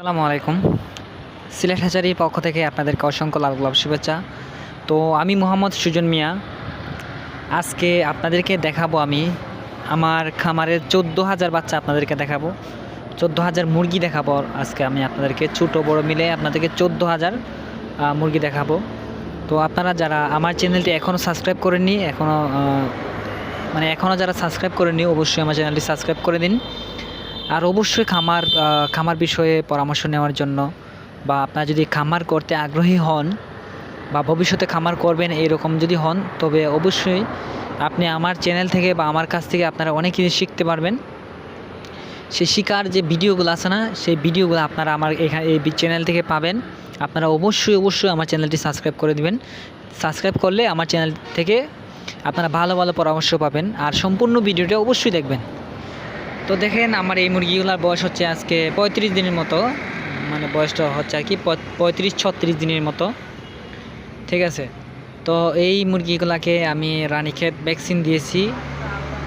আসসালামু আলাইকুম। সিলেট হাজারির পক্ষ থেকে আপনাদেরকে অসংখ্য লাভ লাভ শুভেচ্ছা। তো আমি মোহাম্মদ সুজন মিয়া। আজকে আপনাদেরকে দেখাবো আমি আমার খামারের চোদ্দ হাজার বাচ্চা আপনাদেরকে দেখাবো। চোদ্দ হাজার মুরগি দেখাবো আজকে আমি আপনাদেরকে। ছোটো, বড় মিলে আপনাদেরকে চোদ্দ হাজার মুরগি দেখাবো। তো আপনারা যারা আমার চ্যানেলটি এখনও সাবস্ক্রাইব করেননি এখনও মানে এখনও যারা সাবস্ক্রাইব করেননি, অবশ্যই আমার চ্যানেলটি সাবস্ক্রাইব করে দিন। আর অবশ্যই খামার খামার বিষয়ে পরামর্শ নেওয়ার জন্য বা আপনারা যদি খামার করতে আগ্রহী হন বা ভবিষ্যতে খামার করবেন এরকম যদি হন, তবে অবশ্যই আপনি আমার চ্যানেল থেকে বা আমার কাছ থেকে আপনারা অনেক কিছু শিখতে পারবেন। সে শিকার যে ভিডিওগুলো আছে না, সেই ভিডিওগুলো আপনারা আমার এখানে এই চ্যানেল থেকে পাবেন। আপনারা অবশ্যই অবশ্যই আমার চ্যানেলটি সাবস্ক্রাইব করে দিবেন। সাবস্ক্রাইব করলে আমার চ্যানেল থেকে আপনারা ভালো ভালো পরামর্শ পাবেন। আর সম্পূর্ণ ভিডিওটা অবশ্যই দেখবেন। তো দেখেন আমার এই মুরগিগুলোর বয়স হচ্ছে আজকে পঁয়ত্রিশ দিনের মতো। মানে বয়সটা হচ্ছে আর কি পঁয়- পঁয়ত্রিশ, ছত্রিশ দিনের মতো। ঠিক আছে? তো এই মুরগিগুলাকে আমি রানীক্ষেত ভ্যাকসিন দিয়েছি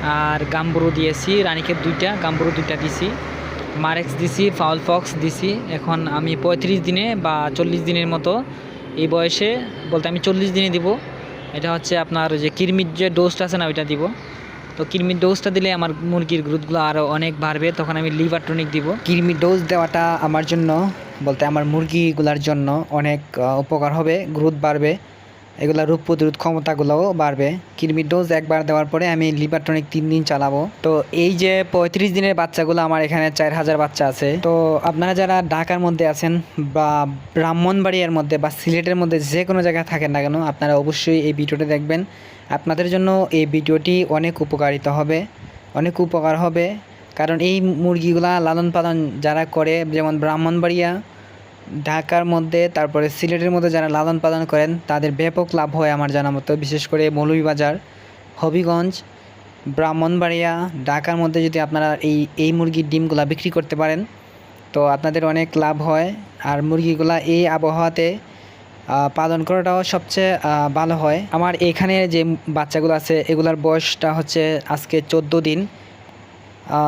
আর গাম্বুরু দিয়েছি, রানীক্ষেত দুইটা, গাম্বুরু দুইটা দিছি। মারেক্স দিছি, ফাউল ফক্স দিছি। এখন আমি পঁয়ত্রিশ দিনে বা চল্লিশ দিনের মতো এই বয়সে বলতে আমি চল্লিশ দিনে দিব। এটা হচ্ছে আপনার যে কিরমির যে ডোজটা আছে না, ওইটা দিব। তো কৃমির ডোজটা দিলে আমার মুরগির গ্রোথগুলো আরও অনেক বাড়বে, তখন আমি লিভার টনিক দিব। কৃমির ডোজ দেওয়াটা আমার জন্য বলতে আমার মুরগিগুলার জন্য অনেক উপকার হবে গ্রোথ বাড়বে, এগুলা রোগ প্রতিরোধ ক্ষমতাগুলোও বাড়বে। কৃমির ডোজ একবার দেওয়ার পরে আমি লিভার টনিক তিন দিন চালাবো। তো এই যে পঁয়ত্রিশ দিনের বাচ্চাগুলো আমার এখানে চার হাজার বাচ্চা আছে। তো আপনারা যারা ঢাকার মধ্যে আছেন বা ব্রাহ্মণবাড়িয়ার মধ্যে বা সিলেটের মধ্যে যে কোনো জায়গায় থাকেন না কেন, আপনারা অবশ্যই এই ভিডিওটা দেখবেন। আপনাদের জন্য এই ভিডিওটি অনেক উপকারিতা হবে, অনেক উপকার হবে। কারণ এই মুরগিগুলা লালন পালন যারা করে, যেমন ব্রাহ্মণবাড়িয়া, ঢাকার মধ্যে, তারপরে সিলেটের মধ্যে যারা লালন পালন করেন, তাদের ব্যাপক লাভ হয় আমার জানা মতো। বিশেষ করে মৌলভীবাজার, হবিগঞ্জ, ব্রাহ্মণবাড়িয়া, ঢাকার মধ্যে যদি আপনারা এই এই মুরগির ডিমগুলা বিক্রি করতে পারেন, তো আপনাদের অনেক লাভ হয়। আর মুরগিগুলা এই আবহাওয়াতে পালন করাটাও সবচেয়ে ভালো হয়। আমার এখানে যে বাচ্চাগুলো আছে, এগুলার বয়সটা হচ্ছে আজকে চোদ্দ দিন।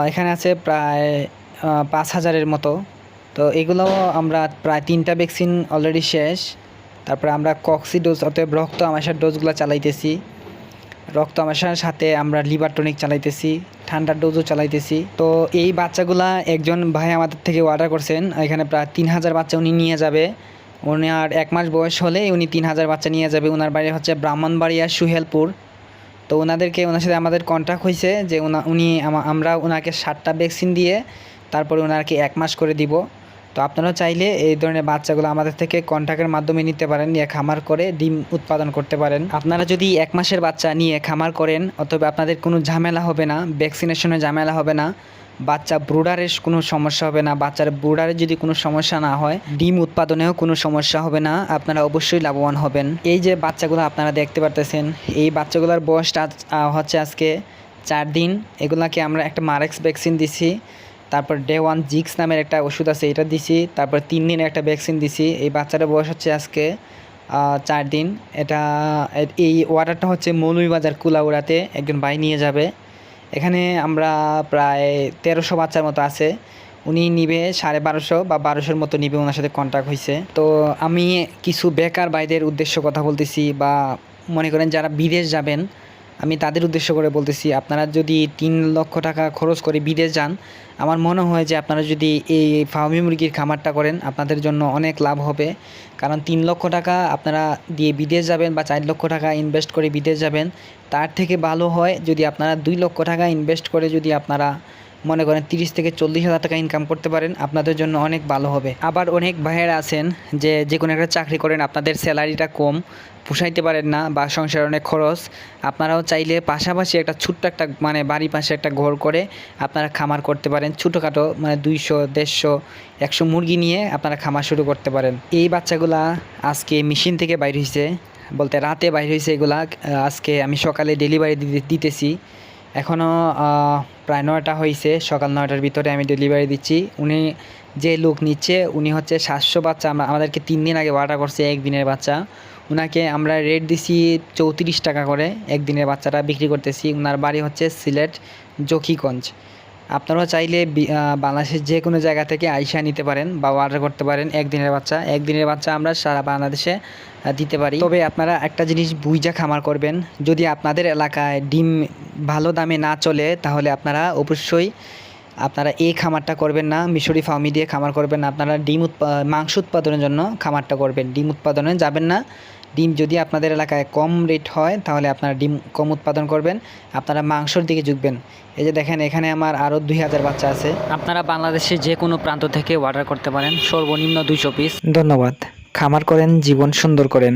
এখানে আছে প্রায় পাঁচ হাজারের মতো। তো এগুলো আমরা প্রায় তিনটা ভ্যাকসিন অলরেডি শেষ। তারপরে আমরা কক্সি ডোজ, অতএব রক্ত আমাশার ডোজগুলো চালাইতেছি। রক্ত আমাশার সাথে আমরা লিভার টনিক চালাইতেছি, ঠান্ডার ডোজও চালাইতেছি। তো এই বাচ্চাগুলা একজন ভাই আমাদের থেকে অর্ডার করছেন, এখানে প্রায় তিন হাজার বাচ্চা উনি নিয়ে যাবে। উনি আর এক মাস বয়স হলে উনি তিন হাজার বাচ্চা নিয়ে যাবে। ওনার বাড়ি হচ্ছে ব্রাহ্মণবাড়িয়া সুহেলপুর। তো ওনাদেরকে ওনার সাথে আমাদের কন্ট্যাক্ট হয়েছে যে ওনা উনি আমরা ওনাকে সাতটা ভ্যাকসিন দিয়ে তারপরে ওনাকে এক মাস করে দিব। তো আপনারা চাইলে এই ধরনের বাচ্চাগুলো আমাদের থেকে কন্ট্যাক্টের মাধ্যমে নিতে পারেন, নিয়ে খামার করে ডিম উৎপাদন করতে পারেন। আপনারা যদি এক মাসের বাচ্চা নিয়ে খামার করেন, অথবা আপনাদের কোনো ঝামেলা হবে না ভ্যাকসিনেশনের ঝামেলা হবে না বাচ্চা ব্রুডারের কোনো সমস্যা হবে না, বাচ্চার ব্রুডারের যদি কোনো সমস্যা না হয়, ডিম উৎপাদনেও কোনো সমস্যা হবে না, আপনারা অবশ্যই লাভবান হবেন। এই যে বাচ্চাগুলো আপনারা দেখতে পারতেছেন, এই বাচ্চাগুলোর বয়সটা হচ্ছে আজকে চার দিন। এগুলাকে আমরা একটা মারেক্স ভ্যাকসিন দিছি, তারপর ডে ওয়ান জিক্স নামের একটা ওষুধ আছে, এটা দিছি, তারপর তিন দিনের একটা ভ্যাকসিন দিছি। এই বাচ্চাটার বয়স হচ্ছে আজকে চার দিন। এটা, এই অর্ডারটা হচ্ছে মৌলভীবাজার কুলাউড়াতে একজন ভাই নিয়ে যাবে। এখানে আমরা প্রায় তেরোশো বাচ্চার মতো আছে। উনি নিবে সাড়ে বারোশো বা বারোশোর মতো নিবে ওনার সাথে কন্ট্যাক্ট হয়েছে তো আমি কিছু বেকার ভাইদের উদ্দেশ্য কথা বলতেছি বা মনে করেন যারা বিদেশ যাবেন আমি তাদের উদ্দেশ্য করে বলতেছি, আপনারা যদি তিন লক্ষ টাকা খরচ করে বিদেশ যান, আমার মনে হয় যে আপনারা যদি এই ফার্মি মুরগির খামারটা করেন, আপনাদের জন্য অনেক লাভ হবে। কারণ তিন লক্ষ টাকা আপনারা দিয়ে বিদেশ যাবেন বা চার লক্ষ টাকা ইনভেস্ট করে বিদেশ যাবেন, তার থেকে ভালো হয় যদি আপনারা দুই লক্ষ টাকা ইনভেস্ট করে যদি আপনারা মনে করেন তিরিশ থেকে চল্লিশ হাজার টাকা ইনকাম করতে পারেন, আপনাদের জন্য অনেক ভালো হবে। আবার অনেক ভাইয়েরা আছেন যে যে কোনো একটা চাকরি করেন, আপনাদের স্যালারিটা কম, পোষাইতে পারেন না বা সংসার অনেক খরচ, আপনারাও চাইলে পাশাপাশি একটা ছোট্ট একটা মানে বাড়ির পাশে একটা ঘর করে আপনারা খামার করতে পারেন। ছোটোখাটো মানে দুইশো, দেড়শো, একশো মুরগি নিয়ে আপনারা খামার শুরু করতে পারেন। এই বাচ্চাগুলা আজকে মেশিন থেকে বাইর হয়েছে বলতে রাতে বাইর হয়েছে এগুলা আজকে আমি সকালে ডেলিভারি দিতেছি। এখনও প্রায় নয়টা হয়েছে সকাল নয়টার ভিতরে আমি ডেলিভারি দিচ্ছি। উনি যে লোক নিচ্ছে, উনি হচ্ছে সাতশো বাচ্চা, আমরা, আমাদেরকে তিন দিন আগে অর্ডার করছে একদিনের বাচ্চা। ওনাকে আমরা রেট দিছি চৌত্রিশ টাকা করে একদিনের বাচ্চাটা বিক্রি করতেছি। ওনার বাড়ি হচ্ছে সিলেট, জকিগঞ্জ। আপনারাও চাইলে বাংলাদেশের যে কোনো জায়গা থেকে আইসা নিতে পারেন বা অর্ডার করতে পারেন একদিনের বাচ্চা। একদিনের বাচ্চা আমরা সারা বাংলাদেশে দিতে পারি। তবে আপনারা একটা জিনিস বুইজা খামার করবেন, যদি আপনাদের এলাকায় ডিম ভালো দামে না চলে, তাহলে আপনারা অবশ্যই আপনারা এই খামারটা করবেন না। মিশরি ফার্মি দিয়ে খামার করবেন না। আপনারা ডিম মাংস উৎপাদনের জন্য খামারটা করবেন। ডিম উৎপাদনে যাবেন না। ডিম যদি আপনাদের এলাকায় কম রেট হয় তাহলে আপনারা ডিম কম উৎপাদন করবেন। আপনারা মাংসর দিকে ঝুঁকবেন। এই যে দেখেন এখানে আমার আরও দুই হাজার বাচ্চা আছে। আপনারা বাংলাদেশে যে কোনো প্রান্ত থেকে অর্ডার করতে পারেন। সর্বনিম্ন দুইশো পিস ধন্যবাদ। খামার করেন জীবন সুন্দর করেন।